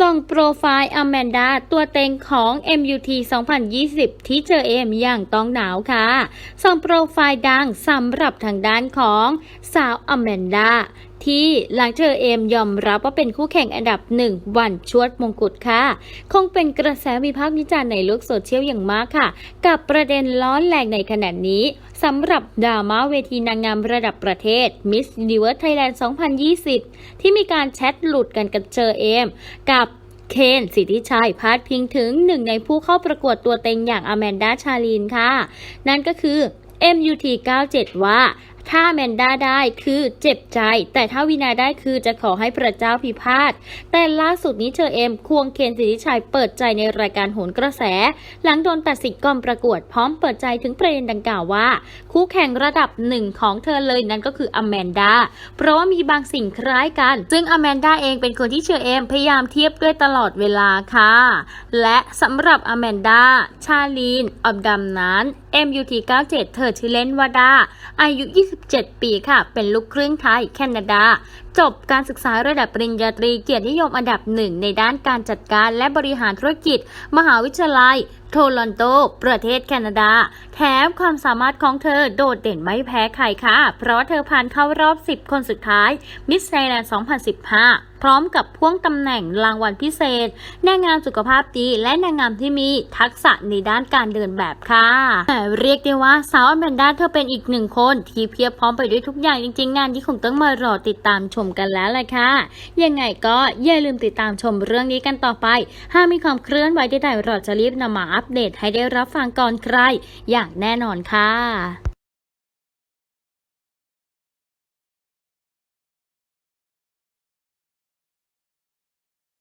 ส่งโปรไฟล์อแมนดาตัวเต็งของ MUT 2020 ที่เจอเอมอย่างต้องหนาวค่ะ ส่งโปรไฟล์ดังสำหรับทางด้านของสาวอแมนดา ที่หลังเธอเอมยอมรับว่าเป็นคู่แข่งอันดับหนึ่งวันชวดมงกุฎค่ะ คงเป็นกระแสวิพากษ์วิจารณ์ในโลกโซเชียลอย่างมากค่ะ กับประเด็นร้อนแรงในขณะนี้สำหรับดราม่าเวทีนางงามระดับประเทศ Miss Universe Thailand 2020 ที่มีการแชทหลุดกันกับเจอเอม กับเคนสิทธิชัยพาดพิงถึงหนึ่งในผู้เข้าประกวดตัวเต็งอย่างอแมนดาชาลีนค่ะ นั่นก็คือ MUT 97 ว่า ถ้าแมนด้าได้คือเจ็บใจ แต่ถ้าวินาได้คือจะขอให้พระเจ้าพิพาทแต่ล่าสุดนี้เชอเอมควงเคนสิทธิชัยเปิดใจในรายการโหนกระแส หลังโดนตัดสิทธิ์กองประกวดพร้อมเปิดใจถึงประเด็นดังกล่าวว่า คู่แข่งระดับหนึ่งของเธอเลยนั่นก็คืออแมนดาเพราะว่ามีบางสิ่งคล้ายกัน ซึ่งอแมนดาเองเป็นคนที่เชอเอมพยายามเทียบด้วยตลอดเวลาค่ะ และสำหรับอแมนดาชาลีน อับดัมนั้น MUT 97 เธอชื่อเล่นว่าดา อายุ 27 ปีค่ะ เป็นลูกครึ่งไทยแคนาดา จบการศึกษาระดับปริญญาตรีเกียรตินิยมอันดับหนึ่งในด้านการจัดการและบริหารธุรกิจ มหาวิทยาลัย โทรอนโต ประเทศแคนาดา แถมความสามารถของเธอโดดเด่นไม่แพ้ใครค่ะ เพราะเธอผ่านเข้ารอบ 10 คนสุดท้าย มิสไทยแลนด์ 2015 พร้อมกับพ่วงตำแหน่งรางวัลพิเศษ นางงามสุขภาพดี และนางงามที่มีทักษะในด้านการเดินแบบค่ะแต่เรียกได้ว่าสาวอแมนดาเธอเป็นอีกหนึ่งคนที่เพียบพร้อมไปด้วยทุกอย่างจริงๆ งานที่คงต้องมารอติดตามชมกันแล้วแหละค่ะ ยังไงก็อย่าลืมติดตามชมเรื่องนี้กันต่อไป หากมีความเคลื่อนไหวใดๆเราจะรีบนำมาอัปเดตให้ได้รับฟังก่อนใคร อย่างแน่นอนค่ะ